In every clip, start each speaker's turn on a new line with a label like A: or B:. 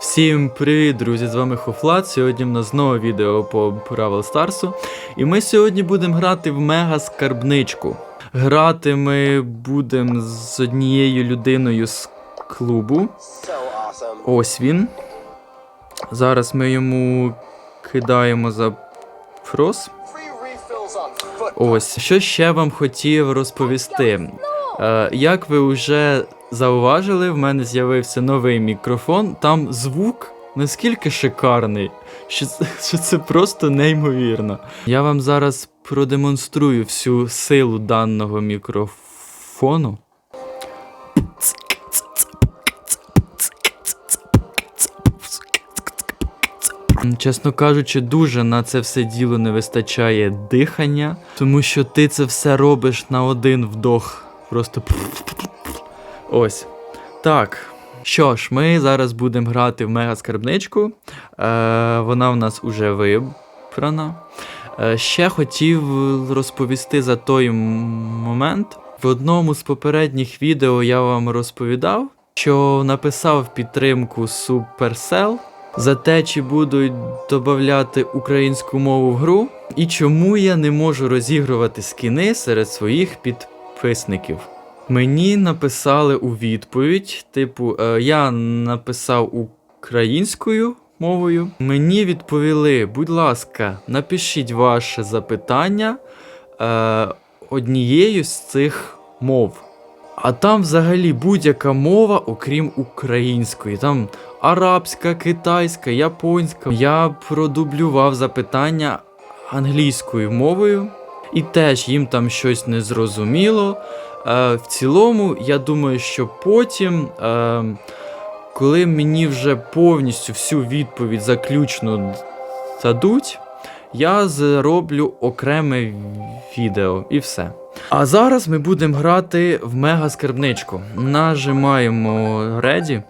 A: Всім привіт, друзі! З вами Хофлат. Сьогодні в нас знову відео по Бравл Старсу. І ми сьогодні будемо грати в мега скарбничку. Грати ми будемо з однією людиною з клубу. Ось він. Зараз ми йому кидаємо
B: on foot.
A: Ось, що ще вам хотів розповісти. Е, як ви вже зауважили, в мене з'явився новий мікрофон. Там звук наскільки шикарний, що це, що це просто неймовірно. Я вам зараз продемонструю всю силу даного мікрофону. Чесно кажучи, дуже на це все діло не вистачає дихання, тому що ти це все робиш на один вдох. Просто ось. Так. Що ж, ми зараз будемо грати в мега скарбничку. Е, вона в нас уже вибрана. Е, ще хотів розповісти за той момент. В одному з попередніх відео я вам розповідав, що написав підтримку Supercell за те, чи будуть додати українську мову в гру, і чому я не можу розігрувати скіни серед своїх підписників. Мені написали у відповідь, типу, е, я написав українською мовою. Мені відповіли, будь ласка, напишіть ваше запитання е, однією з цих мов. А там взагалі будь-яка мова, окрім української. Там арабська, китайська, японська. Я продублював запитання англійською мовою, і теж їм там щось не зрозуміло. Е, в цілому, я думаю, що потім, е, коли мені вже повністю всю відповідь заключну дадуть, я зроблю окреме відео і все. А зараз ми будемо грати в мега скарбничку. Нажимаємо Ready.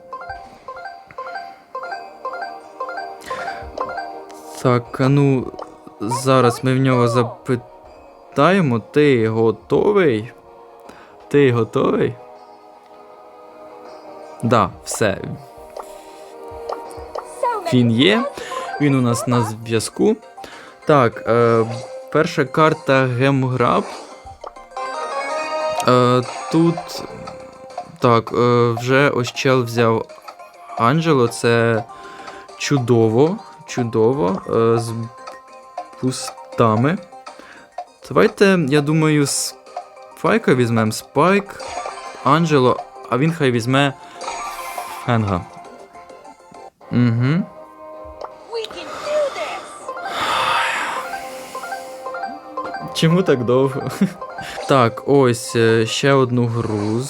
A: Так, а ну зараз ми в нього запитаємо. Ти готовий? Ти готовий? Да, все. Він є. Він у нас на зв'язку. Так, е, перша карта Гемграб. Е, тут. Так, е, вже ось чел взяв Анджело. Це чудово. Чудово. Е, з пустами. Давайте, я думаю, Спайка візьмемо. Спайк, Анджело, а він хай візьме Фенга. Угу. Чому так довго? так, ось е, ще одну гру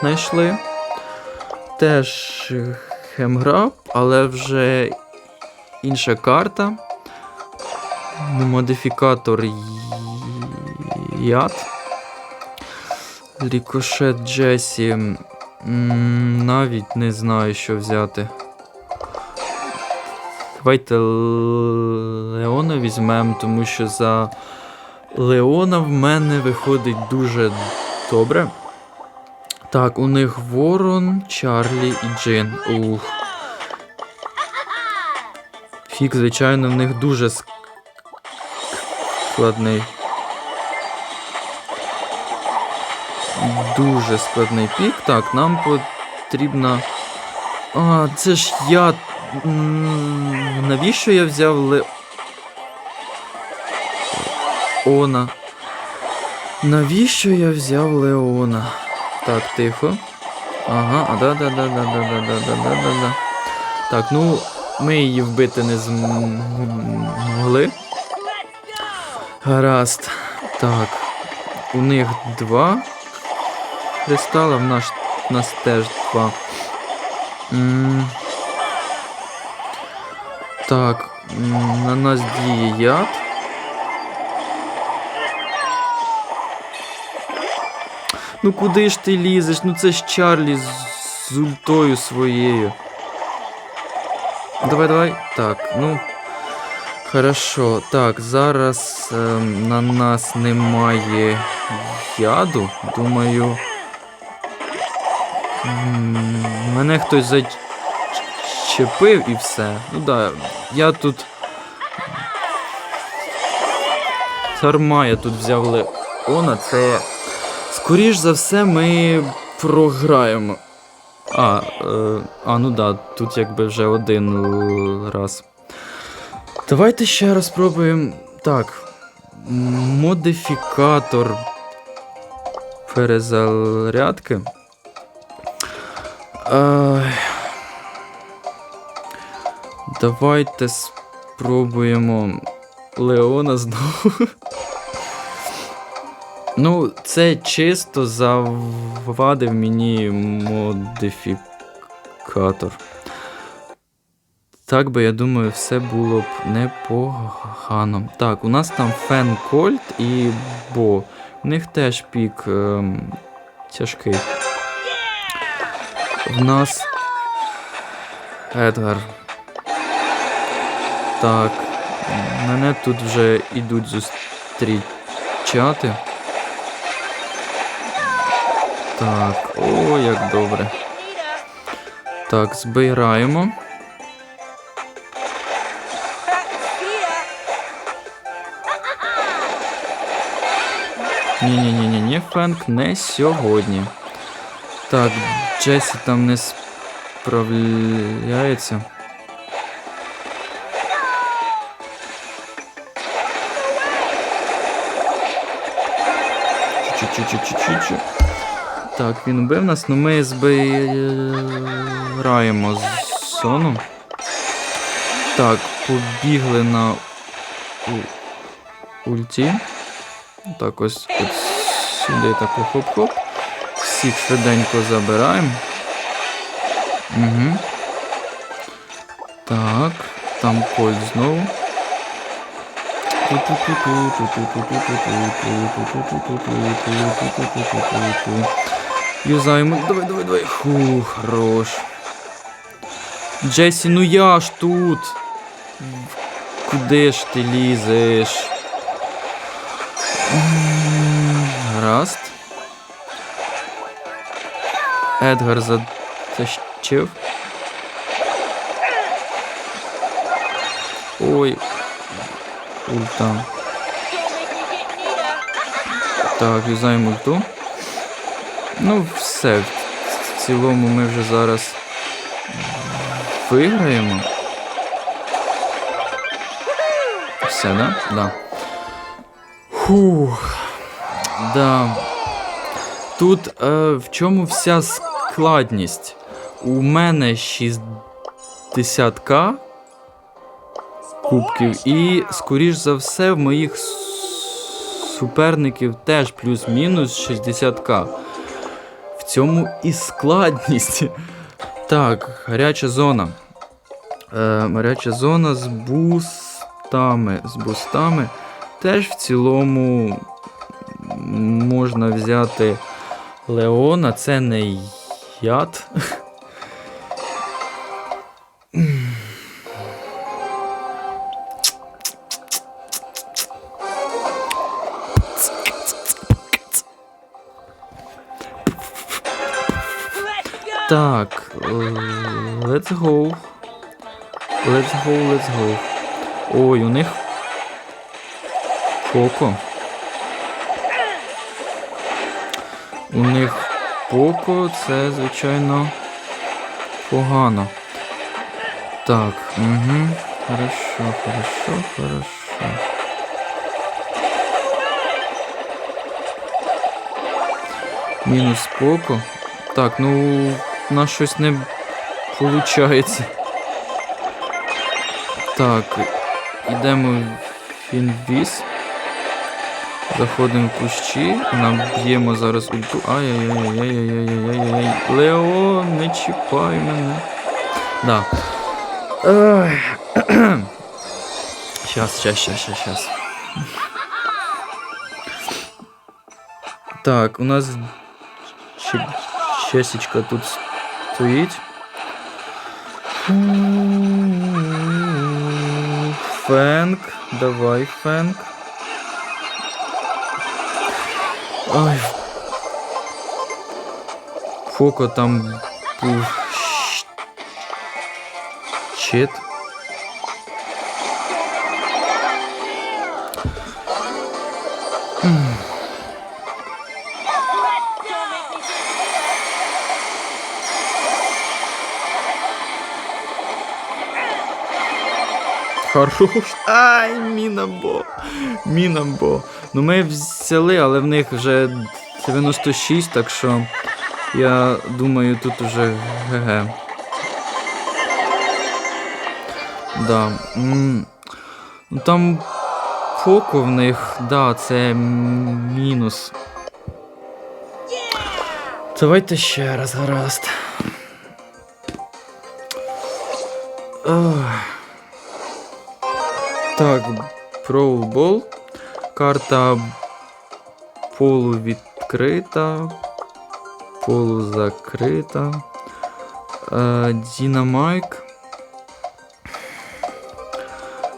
A: знайшли. Теж хемграб, але вже інша карта. Модифікатор яд. Рікошет Джесі. Навіть не знаю, що взяти. Давайте Леона візьмемо, тому що за Леона в мене виходить дуже добре. Так, у них Ворон, Чарлі і Джин. Ух. Фік, звичайно, в них дуже складний. Дуже складний пік. Так, нам потрібно. А, це ж я. Навіщо я взяв Леона? Навіщо я взяв Леона? Так, тихо. Ага, а да, да, да, да, да, да, да, да, да, да, да. Так, ну, ми її вбити не змогли. Гаразд. Так. У них два кристала, в нас, теж два. М, Так, на нас діє яд. Ну куди ж ти лізеш? Ну це ж Чарлі з, з ультою своєю. Давай, давай. Так, ну. Хорошо. Так, зараз ем, на нас немає яду. Думаю. Мене хтось відчепив і все. Ну да, я тут. Дарма я тут взяв Леона, це. Скоріш за все, ми програємо. А, е, а, ну да, тут якби вже один раз. Давайте ще раз спробуємо. Так. Модифікатор перезарядки. Е, давайте спробуємо Леона знову. Ну, це чисто завадив мені модифікатор. Так би, я думаю, все було б непогано. Так, у нас там Фен Кольт і Бо. У них теж пік ем, тяжкий. В нас Едгар. Так. Мене тут вже ідуть зустрічати. Так, о, як добре. Так, збираємо. Ні-ні-ні-ні, Фенк не сьогодні. Так, Джесі там не справляється. Чу-чу-чу-чу-чу-чу. Так, він убив нас, але ми збираємо з сону. Так, побігли на ульті. Так, ось от сюди таку хоп-хоп. Всіх швиденько забираємо. Угу. Так, там кольт знову. Юзаємо. Давай, давай, давай. Фу, хорош. Джесі, ну я ж тут. Куди ж ти лізеш? Гаразд. Едгар затащив. Ой. Ульта. Так, юзаємо ульту. Ну, все. В цілому ми вже зараз виграємо. Все, да? Да. Фух. Да. Тут е, в чому вся складність? У мене 60к кубків, і, скоріш за все, в моїх суперників теж плюс-мінус 60к. В цьому і складність. Так, гаряча зона. Е, гаряча зона з бустами. З бустами. Теж в цілому можна взяти Леона, це не яд. Так, let's go. Let's go, let's go. Ой, у них Поко. У них Поко це, звичайно, погано. Так, угу. Хорошо, хорошо, хорошо. Мінус Поко. Так, ну, у нас щось не виходить. Так, йдемо в інвіз. Заходимо в кущі, наб'ємо зараз ульту. Ай-яй-яй-яй-яй-яй-яй-яй. Лео, не чіпай мене. Да. Щас, щас, щас, щас, щас. Так, у нас Че- Чесечка тут стоїть. Фенк, давай, Фенк. Ой. Фоко там був. Щит. Хорош. Ай, Мінамбо. Мінамбо. Ну ми взяли, але в них вже 96, так що я думаю, тут уже ГГ. Да. Ну там фоку в них, да, це мінус. Давайте ще раз, гаразд. Ох. Так, Brawl Карта полувідкрита. Полузакрита. Е, Дінамайк.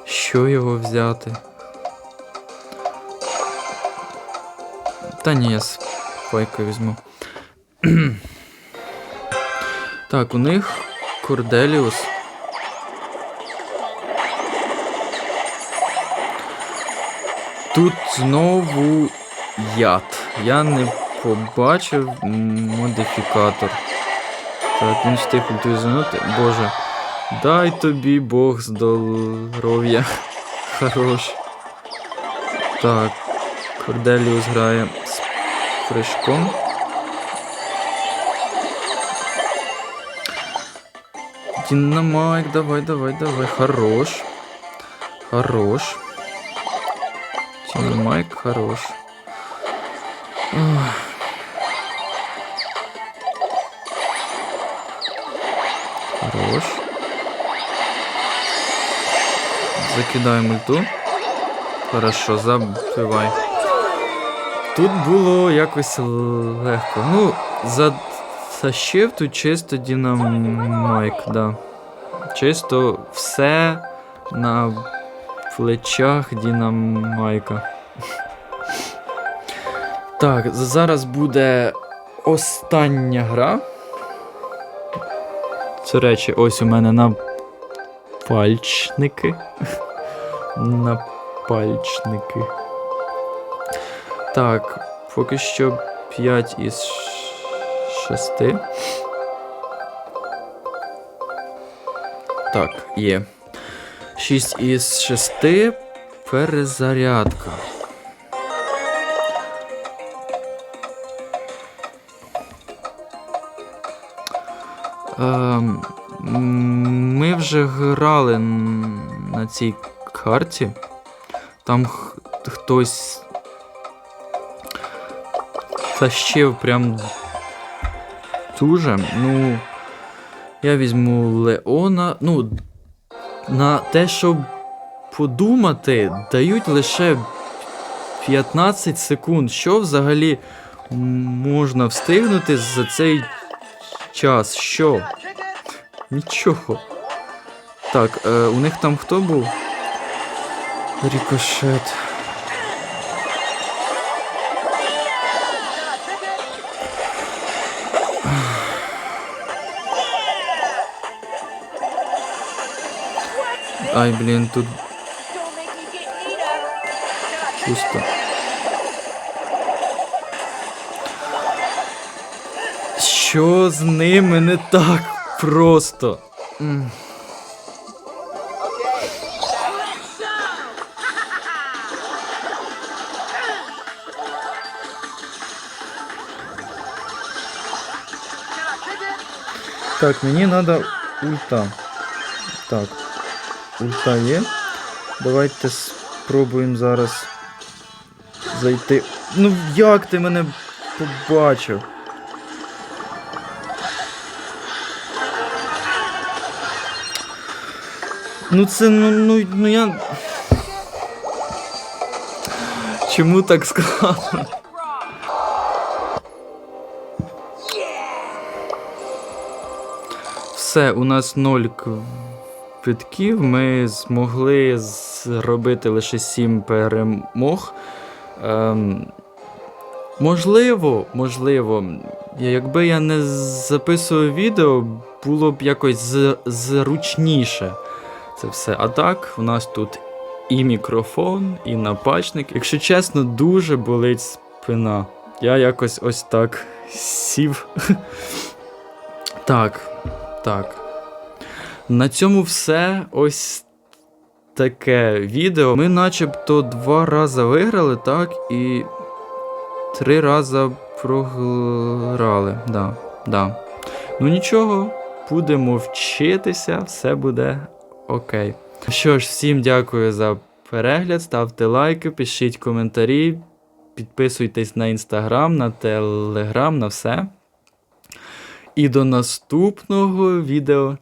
A: Що його взяти? Та ні, я спайка візьму. так, у них Корделіус. Тут знову яд. Я не побачив модифікатор. Так, він встиг ультизанути. Боже. Дай тобі Бог здоров'я. Хорош. Так. Корделіус грає з прыжком. Динамайк, давай, давай, давай. Хорош. Хорош. Динамайк хорош. Ах. Хорош. Закидаємо ульту. Хорошо, забивай. Тут було якось легко. Ну, за защив тут чисто динамайк, да. Чисто все на плечах динамайка. Так, зараз буде остання гра. Це речі, ось у мене на пальчники. На пальчники. Так, поки що 5 із 6. Так, є. 6 із 6. Перезарядка. Ем, ми вже грали на цій карті. Там хтось тащив прям дуже. Ну, я візьму Леона. Ну, на те, щоб подумати, дають лише 15 секунд. Що взагалі можна встигнути за цей час? Що? Нічого. Так, е, у них там хто був? Рікошет. Ай, блін, тут
C: Don't make me get Nita.
A: пусто. Що з ними не так просто? М. Так, мені треба ульта. Так. Ульта є. Давайте спробуємо зараз зайти. Ну як ти мене побачив? Ну це ну, ну, ну я. Чому так складно? Все, у нас ноль квитків. Ми змогли зробити лише 7 перемог. Ем, можливо, можливо, якби я не записував відео, було б якось зручніше це все. А так, у нас тут і мікрофон, і напачник. Якщо чесно, дуже болить спина. Я якось ось так сів. Так, так. На цьому все. Ось таке відео. Ми начебто два рази виграли, так, і три рази програли. Да, да. Ну нічого, будемо вчитися, все буде окей. Що ж, всім дякую за перегляд, ставте лайки, пишіть коментарі, підписуйтесь на інстаграм, на телеграм, на все. І до наступного відео.